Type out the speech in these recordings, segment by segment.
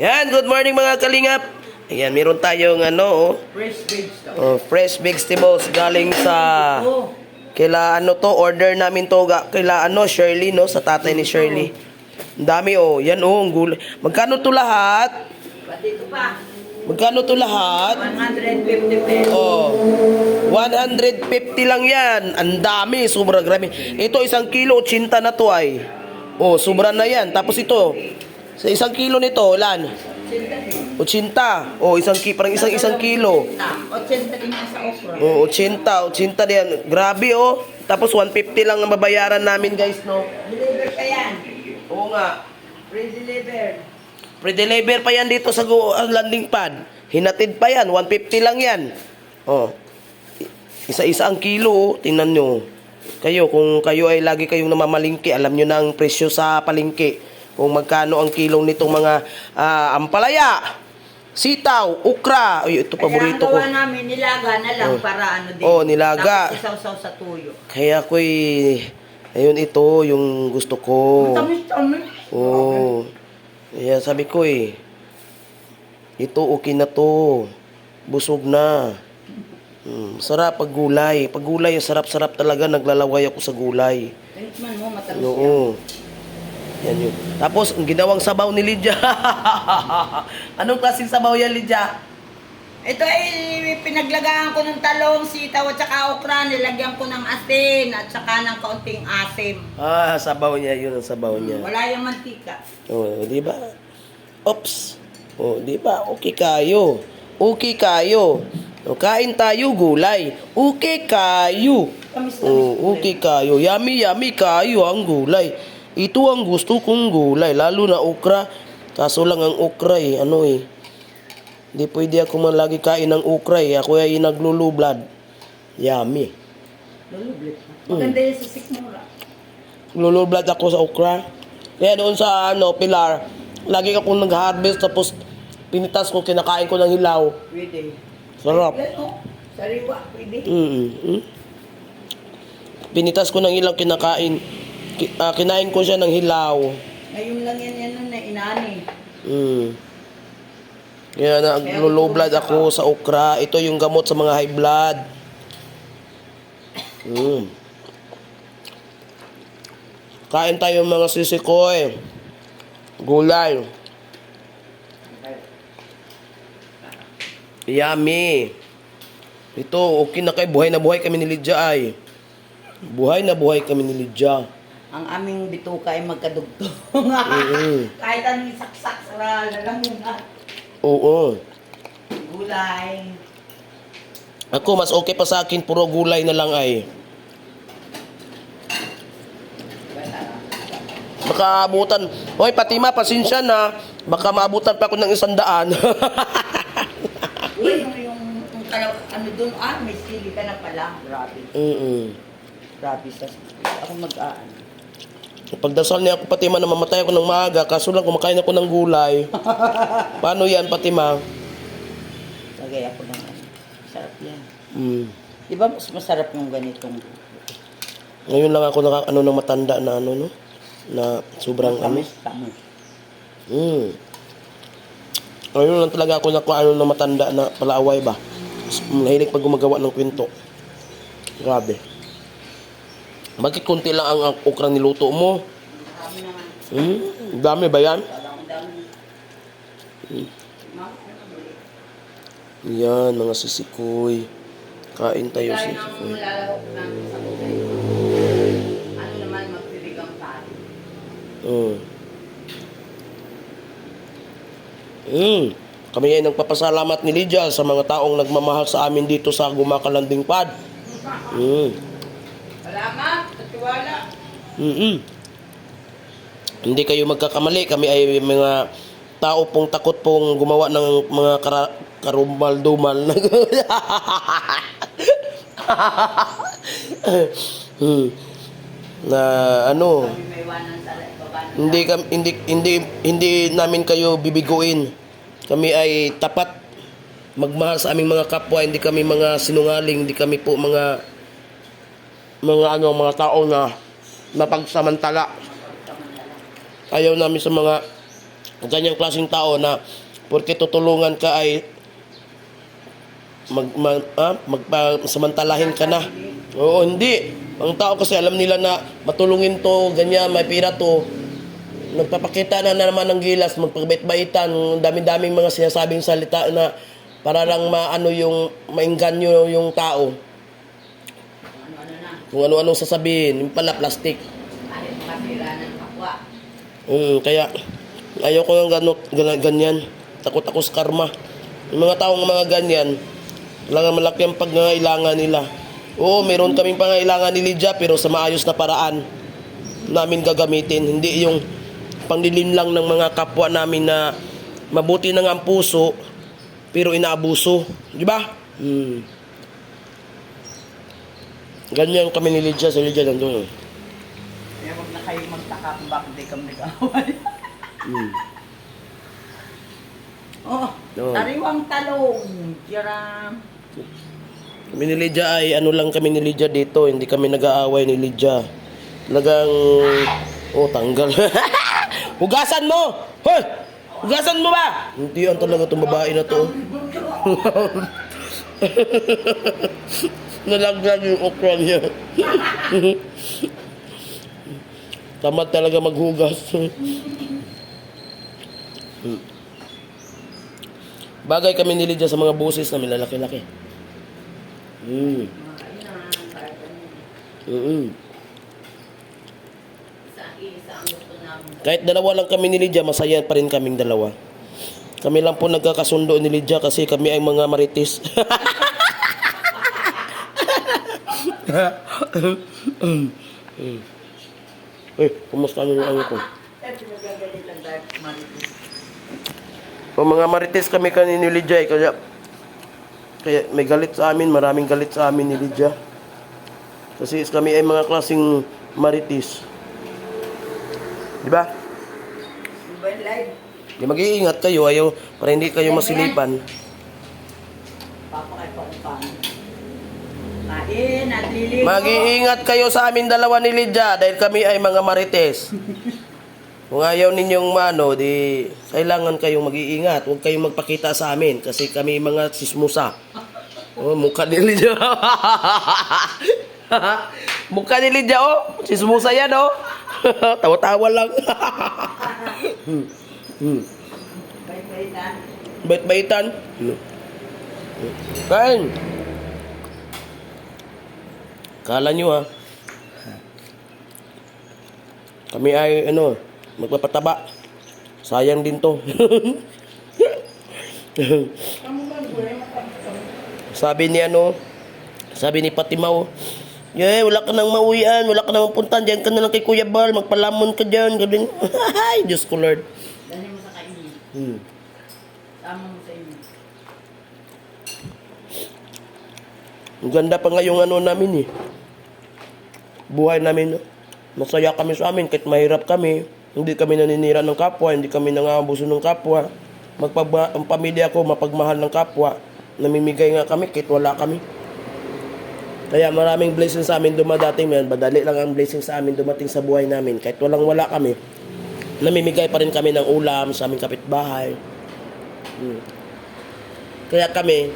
Yan, good morning mga kalingap. Ayan, meron tayong ano, oh, Fresh veg daw. oh, fresh vegetables galing sa Oh, kila ano to, order namin to ga, kila ano, Shirley no, sa tatay ni Shirley. Ang dami oh, yan oh, ang gulay. Magkano to lahat? pati ito pa. Magkano to lahat? 150 pesos. Oh, 150 lang yan. Ang dami, sobra grabe. Ito isang kilo, 80 na to ay. Oh, sobra na yan. Tapos ito, sa isang kilo nito, lan? 80. Oh, isang ki, parang isang isang kilo. Na, 80 din sa okra. Oh, 80, 80 din. Grabe oh. Tapos 150 lang ang babayaran namin, guys, no. Deliver ka yan. Oo nga. Free deliver. Pre-deliver pa yan dito sa ah, landing pad. Hinatid pa yan. 150 lang yan. Oh. Isa-isa ang kilo. oh. Tingnan nyo. Kayo, kung kayo ay lagi kayong namamalingki, alam nyo na ang presyo sa palingki. Kung magkano ang kilong nitong mga ah, ampalaya, sitaw, ukra. Ay, ito paborito ko. Kaya ang gawa namin, nilaga na lang para ano din. Oh, nilaga. Tapos isaw-saw sa tuyo. Kaya ko'y, ayun ito, yung gusto ko. Tamis-tamis. Oo. Kaya sabi ko eh, ito okay na to. Busog na. Hmm, sarap pag gulay. Pag gulay, sarap-sarap talaga. Naglalaway ako sa gulay. Tikman mo, matamis. Oo. Yan yun. Tapos, ang ginawang sabaw ni Lydia. Anong klaseng sabaw yan, Lydia? Ito ay pinaglagaan ko ng talong, sitaw at saka okra. Nilagyan ko ng asin at saka ng kaunting asim. Ah, sabaw niya. Yun ang sabaw niya. Wala yung mantika. Oh, di ba? Ops. Oh, di ba? Okay kayo. Okay kayo. O, kain tayo gulay. Okay kayo. Tamis-tamis. Oh, okay kayo. Yummy, yummy kayo ang gulay. Ito ang gusto kong gulay, lalo na okra. Kaso lang ang okra eh, ano eh. Hindi pwede ako man lagi kain ng okra eh. Ako ay naglulublad. Yummy. Lulublit. Maganda yan sa sikmura. Lulublad ako sa okra. Kaya doon sa ano, Pilar, lagi akong nag-harvest tapos pinitas ko, kinakain ko ng hilaw. Pwede. Sarap. Ganun. Sariwa, pwede. Mm mm Pinitas ko ng hilaw, kinakain. Ki- ah, kinain ko siya ng hilaw. Ngayon lang yan yan na inani. Mm. Kaya nag-low blood ako sa okra. Ito yung gamot sa mga high blood. Mm. Kain tayo mga sisikoy. Gulay. Yummy. Ito, okay na kay buhay na buhay kami ni Lydia ay. Buhay na buhay kami ni Lydia. Ang aming bituka ay magkadugtong. Mm. Kahit anong saksak sa lalamunan. Oo. Gulay. Ako, mas okay pa sa akin, puro gulay na lang ay. Baka abutan. Hoy, Patima, pasensya na. Baka maabutan pa ako ng isang daan. Uy, yung, yung, yung kala- ano doon, ah, may sili ka na pala. Grabe. Mm-mm. Grabe sa Ako mag-aan. Pagdasal niya ako, Patima, na mamatay ako ng maaga. Kaso lang, kumakain ako ng gulay. Paano yan, Patima? Lagay ako ng ano. Sarap yan. Mm. Di ba mas masarap yung ganitong Ngayon lang ako naka, ano, ng matanda na ano, no? Na sobrang ano. tamis, tamis. Mm. Ngayon lang talaga ako nakuha ano na matanda na palaaway ba. Mahilig pag gumagawa ng kwento. Grabe. Bakit kunti lang ang okra niluto mo? Hmm? Dami ba yan? Dami. Yan, mga sisikoy. Kain tayo sisikoy. Ano naman magpiligang pari. Mm. Mm. Kami ay nagpapasalamat ni Lydia sa mga taong nagmamahal sa amin dito sa Gumakalanding Pad. Mm. Tiwala. mm Hindi kayo magkakamali. Kami ay mga tao pong takot pong gumawa ng mga kara- karumal-dumal. Hmm. na ano, Kami hindi kam- hindi hindi hindi namin kayo bibiguin. Kami ay tapat magmahal sa aming mga kapwa, hindi kami mga sinungaling, hindi kami po mga mga ano mga tao na napagsamantala. Ayaw namin sa mga ganyang klaseng tao na porque tutulungan ka ay mag, mag ah, magpasamantalahin ka na. Oo, hindi. Ang tao kasi alam nila na matulungin to, ganyan, may pira to. Nagpapakita na, na naman ng gilas, magpagbait-baitan, ang dami-daming mga sinasabing salita na para lang maano yung maingganyo yung tao. Ano-ano. Kung ano-anong sasabihin, yung pala plastic. Mm, kaya ayoko ng ganot, ganyan. Takot ako sa karma. Yung mga taong mga ganyan, talaga malaki ang pangangailangan nila. Oo, meron kaming pangailangan ni Lydia pero sa maayos na paraan namin gagamitin. Hindi yung panglilim lang ng mga kapwa namin na mabuti na nga ang puso pero inaabuso. Di ba? Hmm. Ganyan kami ni Lydia. Si Lydia nandun. eh. Kaya huwag na kayo magtaka kung bakit di kami nag-away. Hmm. oh, Oo. tariwang talong. Tiyaram. Kami ni Lydia ay ano lang kami ni Lydia dito, hindi kami nag-aaway ni Lydia. Talagang, oh tanggal. Hugasan mo! Hoy! Hugasan mo ba? Hindi yan talaga itong babae na to. Nalaglag yung okra niya. Tamad talaga maghugas. Bagay kami ni Lydia sa mga busis na milalaki-laki. Mm. Mm. Namin. Kahit dalawa lang kami ni Lydia, masaya pa rin kaming dalawa. Kami lang po nagkakasundo ni Lydia kasi kami ay mga marites. Eh, kumusta nyo yung ano ko? Eh, pinagagalit lang dahil maritis. O mga marites kami kanina ni Lydia eh, kaya kaya may galit sa amin, maraming galit sa amin ni Lydia. Kasi kami ay mga klaseng marites. Di ba? Di mag-iingat kayo, ayaw, para hindi kayo masilipan. Papakay pa kung paano. Mag-iingat kayo sa amin dalawa ni Lydia dahil kami ay mga marites. Kung ayaw ninyong mano, di kailangan kayong mag-iingat. Huwag kayong magpakita sa amin kasi kami mga sismusa. Oh, mukha ni Lydia. mukha ni Lydia, oh. Sismusa yan, oh. Tawa-tawa lang. hmm. Hmm. Bait-baitan. Bait-baitan. Hmm. Kain. Kala nyo ha. Kami ay ano, magpapataba. Sayang din to. sabi ni ano, sabi ni Patimaw, Yeah, wala ka nang mauwian, wala ka nang mapuntan, diyan ka na lang kay Kuya Bal, magpalamon ka diyan, galing. Ay, Diyos ko Lord. Dali mo sa kainin. Hmm. Tama mo sa inyo. Ang ganda pa ngayong ano namin eh. Buhay namin. Masaya kami sa amin kahit mahirap kami. Hindi kami naninira ng kapwa, hindi kami nangangabuso ng kapwa. Magpaba, ang pamilya ko mapagmahal ng kapwa. Namimigay nga kami kahit wala kami. Kaya maraming blessings sa amin dumadating man. Badali lang ang blessings sa amin dumating sa buhay namin. Kahit walang wala kami. Namimigay pa rin kami ng ulam sa aming kapitbahay. Hmm. Kaya kami,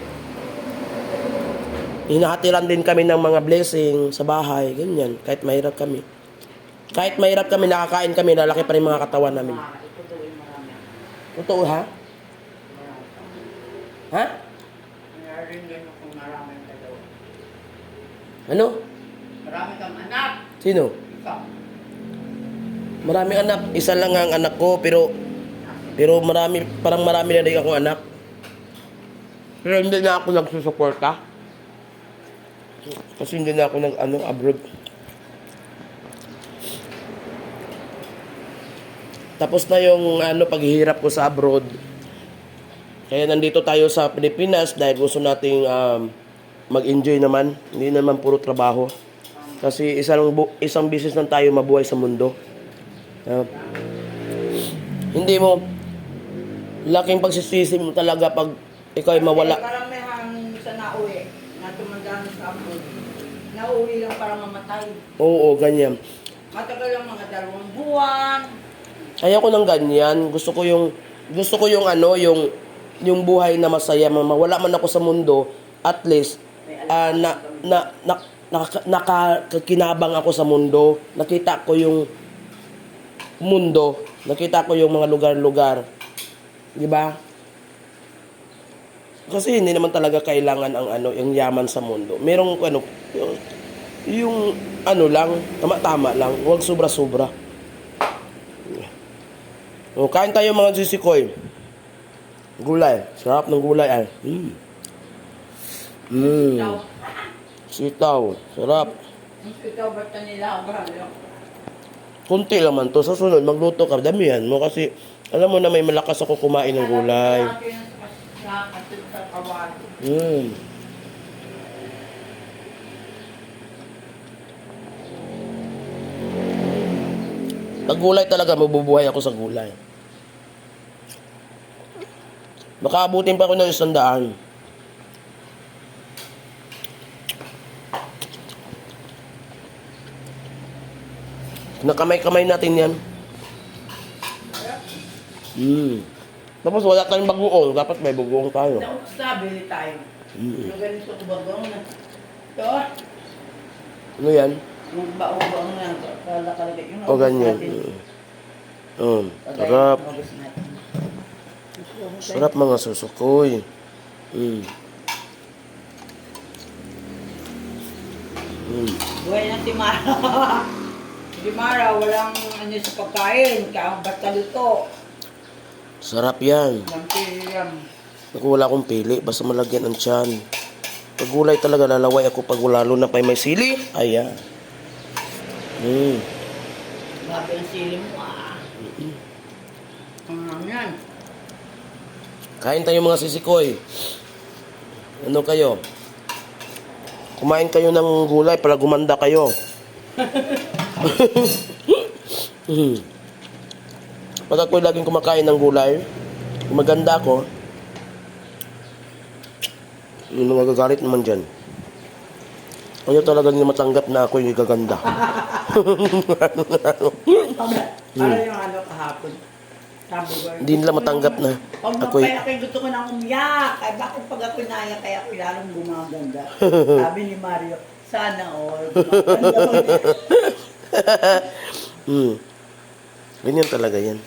hinahatiran din kami ng mga blessing sa bahay, ganyan, kahit mahirap kami. Kahit mahirap kami, nakakain kami, lalaki pa rin mga katawan namin. Marami. Totoo ha? Ha? Ano? Marami kang anak. Sino? Ikaw. Maraming anak. Isa lang ang anak ko, pero pero marami, parang marami na rin akong anak. Pero hindi na ako nagsusuporta. Kasi hindi na ako nag ano, abroad. Tapos na yung ano paghihirap ko sa abroad. Kaya nandito tayo sa Pilipinas dahil gusto nating um, mag-enjoy naman, hindi naman puro trabaho. Kasi isang isang business lang tayo mabuhay sa mundo. Ah, hindi mo laking pagsisisi mo talaga pag ikaw ay mawala. Eh, karamihan sa nauwi, na tumandaan sa abroad, nauwi lang para mamatay. Oo, ganyan. Matagal lang mga dalawang buwan, Ayoko ng ganyan. Gusto ko yung gusto ko yung ano, yung yung buhay na masaya, mama. Wala man ako sa mundo, at least ah, na na na naka- nakakinabang ako sa mundo. Nakita ko yung mundo. Nakita ko yung mga lugar-lugar. 'Di ba? Kasi hindi naman talaga kailangan ang ano, yung yaman sa mundo. Merong ano, yung, yung ano lang, tama-tama lang, huwag sobra-sobra. O, kain tayo mga sisikoy. Gulay. Sarap ng gulay ay. Mm. Mm. Sitaw. Sarap. Ikaw ba't nila ako Kunti lang to. Sa sunod, magluto ka. Damihan mo kasi alam mo na may malakas ako kumain ng gulay. Mm. Pag gulay talaga, mabubuhay ako sa gulay. Makaabutin pa ako ng isang daan. Nakamay-kamay natin yan. Mm. Tapos wala tayong bagoong. Dapat may bagoong tayo. Sabi tayo. Mm. Yung ganito ko bagong na. Ito, Ano yan? yung baong-baong na. Kala kalagay. Yung O ganyan. Mm. Sarap. Sarap mga susukoy. Mm. Mm. Buhay na si Mara. si Mara, walang ano sa pagkain. Kaya basta luto. Sarap yan. Walang piliyam. Naku, wala akong pili. Basta malagyan ang tiyan. Pag gulay talaga, lalaway ako pag lalo na pa may sili. Ayan. Mm. Grabe ang sili mo ah. Ang yan. Kain tayo mga sisikoy. Ano kayo? Kumain kayo ng gulay para gumanda kayo. Pag ako'y laging kumakain ng gulay, maganda ako, yun ang magagalit naman dyan. Ayaw talaga nila matanggap na ako yung gaganda. Para yung ano kahapon. Hindi nila matanggap na Pag ako'y... ako'y gusto ko nang umiyak. Ay bakit pag ako naiyak kaya ako lalong gumaganda. Sabi ni Mario, sana all. Gumaganda ko. Hmm. Ganyan talaga yan.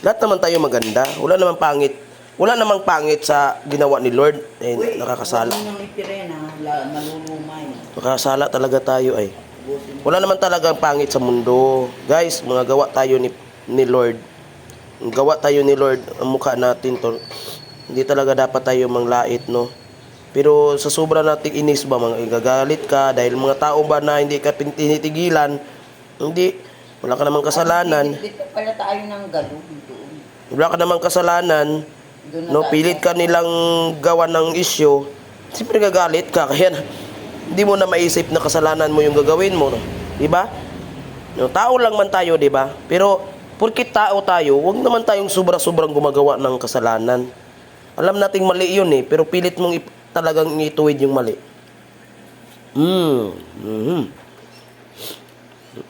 Lahat naman tayo maganda. Wala namang pangit. Wala namang pangit sa ginawa ni Lord. Eh, Uy, nakakasala. huwag mo nang itirin ha. La- Malulumay. Nakakasala talaga tayo ay. Wala naman talagang pangit sa mundo. Guys, mga gawa tayo ni, ni Lord. Gawa tayo ni Lord. Ang mukha natin to. Hindi talaga dapat tayo manglait, no? Pero sa sobra nating inis ba, mga igagalit ka dahil mga tao ba na hindi ka tinitigilan, hindi, wala ka namang kasalanan. Dito pala tayo ng galong doon. Wala ka namang kasalanan, no, pilit ka nilang gawa ng isyo, siyempre gagalit ka, kaya na, hindi mo na maisip na kasalanan mo yung gagawin mo, no? di ba? No, tao lang man tayo, di ba? Pero, porkit tao tayo, wag naman tayong sobra-sobrang gumagawa ng kasalanan. Alam nating mali yun eh, pero pilit mong ip- talagang ituwid yung mali. Mm. Mm.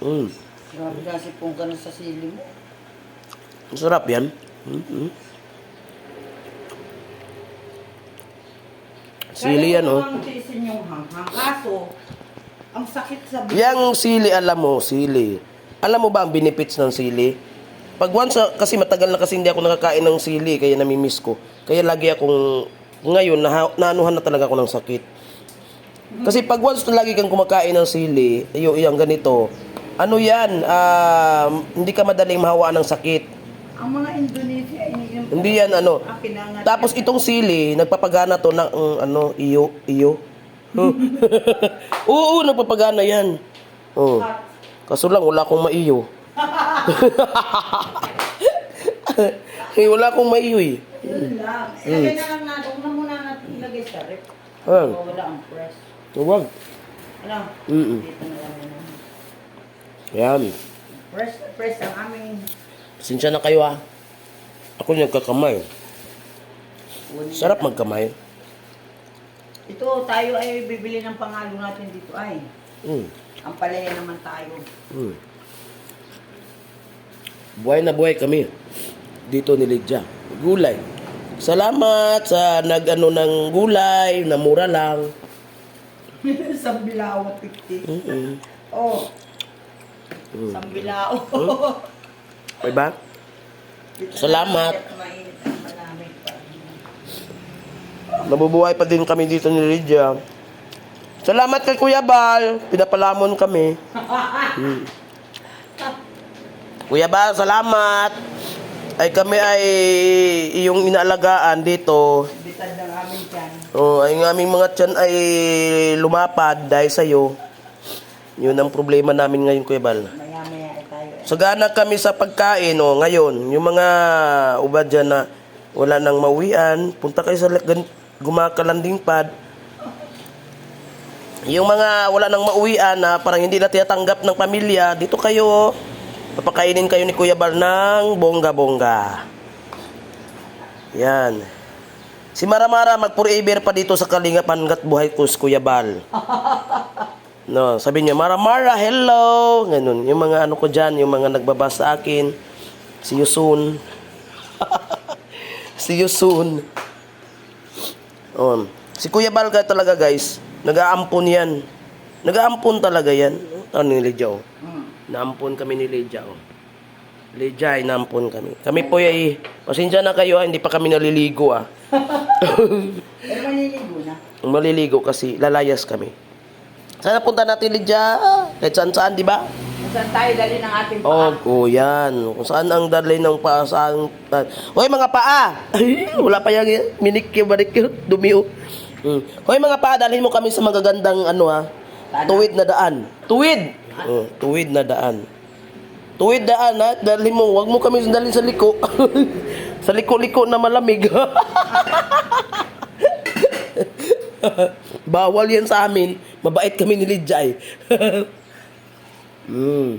Mm. Grabe kasi ka na sa sili mo. Ang sarap yan. Mm-hmm. Sili yan, oh. Tiisin yung hanghang. Kaso, ang sakit sa. Yang sili, alam mo, sili. Alam mo ba ang benefits ng sili? Pag once, ah, kasi matagal na kasi hindi ako nakakain ng sili, kaya namimiss ko. Kaya lagi akong, ngayon, naha, naanuhan na talaga ako ng sakit. Kasi pag once na lagi kang kumakain ng sili, yung, yung ganito, ano yan, ah, hindi ka madaling mahawaan ng sakit. Ang mga Indonesia, iniinom ko. Hindi yan ano. Pinangat. Tapos itong sili, nagpapagana to ng mm, ano, iyo, iyo. Huh. Oo, nagpapagana yan. Oh. Kaso lang, wala akong maiyo. eh, wala akong maiyo eh. Yun lang. Ilagay na lang natin. Huwag na muna natin ilagay sa rep. Ah, O, wala ang press. huwag. Ano? Mm-mm. Dito na lang yun. Yan. Press, press ang aming... Sinsya na kayo ah. Ako nagkakamay. Sarap magkamay. Ito, tayo ay bibili ng pangalo natin dito ay. Mm. Ang palaya naman tayo. Mm. Buhay na buhay kami. Dito ni Lydia. Gulay. Salamat sa nag-ano ng gulay, na mura lang. Sambilao, 50. Mm-mm. Oh. Sambilao. Diba? Salamat. Mainit ang malamig pa. Nabubuhay pa din kami dito ni Lydia. Salamat kay Kuya Bal. Pinapalamon kami. Hmm. Kuya Bal, salamat. Ay kami ay iyong inaalagaan dito. Bitad ng amin dyan. Oh, ay ng aming mga tiyan ay lumapad dahil sa iyo. Yun ang problema namin ngayon, Kuya Bal. Eh. Sagana kami sa pagkain, oh, ngayon. Yung mga ubad dyan na wala nang mauwian, punta kayo sa gumakalanding pad. Yung mga wala nang mauwian na parang hindi na tinatanggap ng pamilya, dito kayo, papakainin kayo ni Kuya Bal ng bongga-bongga. Yan. Si Maramara mag-forever pa dito sa Kalinga Pangat Buhay ko, Kuya Bal. No, sabi niya, Mara Mara, hello. Ganun. Yung mga ano ko dyan, yung mga nagbabasa sa akin. See you soon. See you soon. Um, si Kuya Balga talaga guys, nag-aampon yan. Nag-aampon talaga yan. Ano ni Lydia oh. Hmm. Naampon kami ni Lydia oh. Lydia ay naampon kami. Kami po ay, pasensya na kayo ah, hindi pa kami naliligo ah. Pero maliligo na. Maliligo kasi lalayas kami. Sana punta natin Lydia, kahit saan saan, di ba? Kung Saan tayo dali ng ating Oh, paa? oh, yan. Kung saan ang dali ng paa, saan... Hoy, mga paa! Ay, wala pa yan. Minikyo, barikyo, dumiyo. Hmm. Hoy, mga paa, dalhin mo kami sa magagandang, ano ha, Daan. tuwid na daan. Tuwid! Oh, tuwid na daan. Tuwid daan, ha? Dalhin mo, wag mo kami dalhin sa liko. sa liko-liko na malamig. Bawal yan sa amin. Mabait kami ni eh. mm.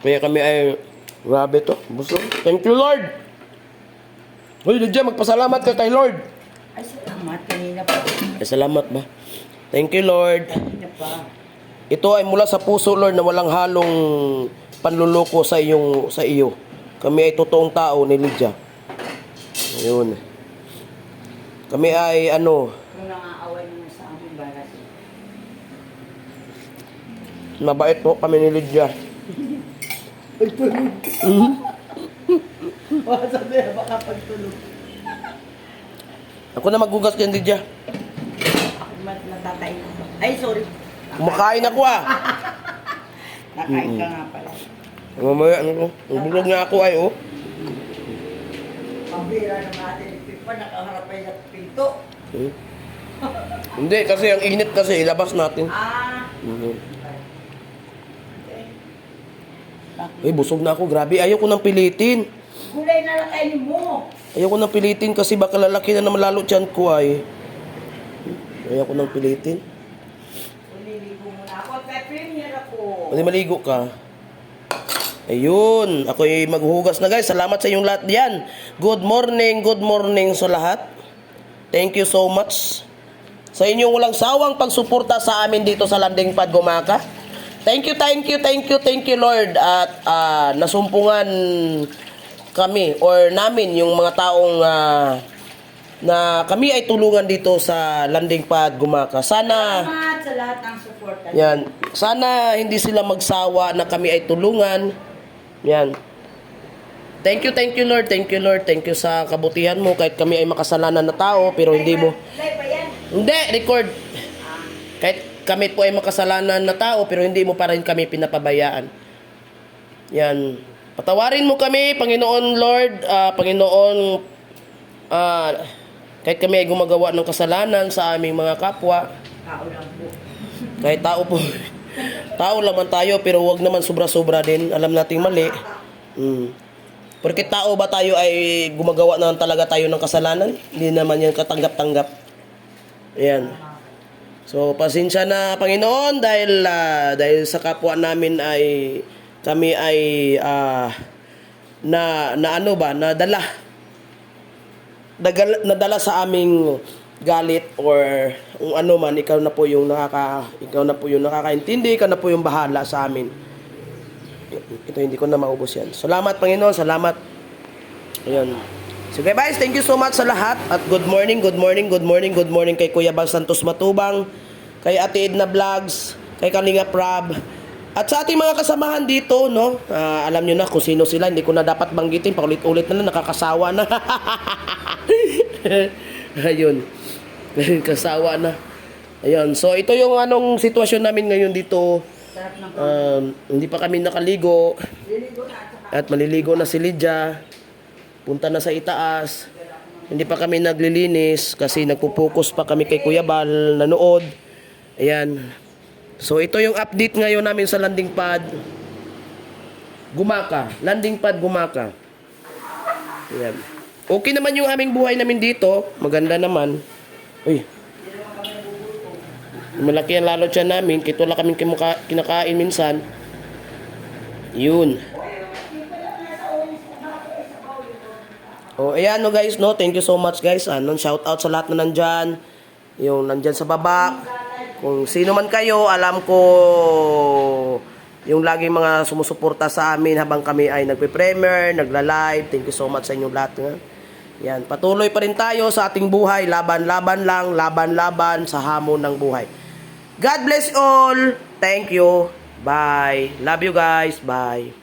Kaya kami ay grabe to. Busog. Thank you, Lord. Hoy, Lydia, magpasalamat ka kay Lord. Ay, salamat. Kanina pa. Ay, salamat ba? Thank you, Lord. Ito ay mula sa puso, Lord, na walang halong panluloko sa iyong sa iyo. Kami ay totoong tao ni Lydia. Ayun. Kami ay ano, mabait po kami ni Lydia. Mhm. Baka sabi, baka pagtulog. Ako na maghugas yan, Lydia. Ako natatay na. Ay, sorry. Kumakain ako ah. Nakain ka nga pala. Mamaya, ano ko? Bulog na ako ay, oh. Pambira ng ating pipa, nakaharap ay sa pinto. Hmm. Hindi, kasi ang init kasi, ilabas natin. Ah, Mhm. okay. Uy, busog na ako. Grabe, ayaw ko nang pilitin. Gulay na lang kainin mo. Ayaw ko nang pilitin kasi baka lalaki na naman lalo tiyan ko ay. Ayaw ko nang pilitin. Uliligo muna ako. Premier ako. Pwede maligo ka. Ayun, ako ay maghuhugas na guys. Salamat sa inyong lahat diyan. Good morning, good morning sa lahat. Thank you so much. Sa inyong walang sawang pagsuporta sa amin dito sa Landing Pad Gumaka. Thank you, thank you, thank you, thank you Lord. At ah, nasumpungan kami or namin yung mga taong ah, na kami ay tulungan dito sa Landing Pad Gumaka. Sana Salamat sa lahat ng suporta. yan. Sana hindi sila magsawa na kami ay tulungan. Yan. Thank you, thank you Lord, thank you Lord, thank you sa kabutihan mo kahit kami ay makasalanan na tao pero hindi mo. Live ba yan? Hindi, record. Kahit kami po ay makasalanan na tao pero hindi mo pa rin kami pinapabayaan. Yan. Patawarin mo kami, Panginoon Lord, ah, Panginoon, ah, kahit kami ay gumagawa ng kasalanan sa aming mga kapwa, Tao lang po. kahit tao po. tao laman tayo pero wag naman sobra-sobra din. Alam nating mali. Mm. Porque tao ba tayo ay gumagawa na talaga tayo ng kasalanan? Hindi naman yan katanggap-tanggap. Ayan. So, pasensya na Panginoon dahil ah, dahil sa kapwa namin ay kami ay ah, na na ano ba, nadala nagal, nadala sa aming galit or kung ano man ikaw na po yung nakaka ikaw na po yung nakakaintindi ikaw na po yung bahala sa amin Ito hindi ko na maubos yan. Salamat Panginoon, salamat. Ayun. So guys, thank you so much sa lahat at good morning, good morning, good morning, good morning kay Kuya Bal Santos Matubang, kay Ate Edna Vlogs, kay Kalinga Prab, at sa ating mga kasamahan dito, no? Ah, alam nyo na kung sino sila, hindi ko na dapat banggitin, paulit-ulit na lang, nakakasawa na. Ayun. Kasawa na. Ayun. So, ito yung anong sitwasyon namin ngayon dito. Um, hindi pa kami nakaligo. At maliligo na si Lydia. Punta na sa itaas. Hindi pa kami naglilinis kasi nagpo-focus pa kami kay Kuya Bal nanood. Ayan. So ito yung update ngayon namin sa landing pad. Gumaka. Landing pad Gumaka. Ayan. Okay naman yung aming buhay namin dito. Maganda naman. Uy. Malaki ang lalo siya namin. Kito lang kami kimuka- kinakain minsan. Yun. Oh, ayan no guys, no. Thank you so much guys. Ano, shout out sa lahat na nandyan. Yung nandyan sa baba. Kung sino man kayo, alam ko yung laging mga sumusuporta sa amin habang kami ay nagpe-premier, nagla-live. Thank you so much sa inyong lahat. Nga. Yan, patuloy pa rin tayo sa ating buhay. Laban-laban lang, laban-laban sa hamon ng buhay. God bless all. Thank you. Bye. Love you guys. Bye.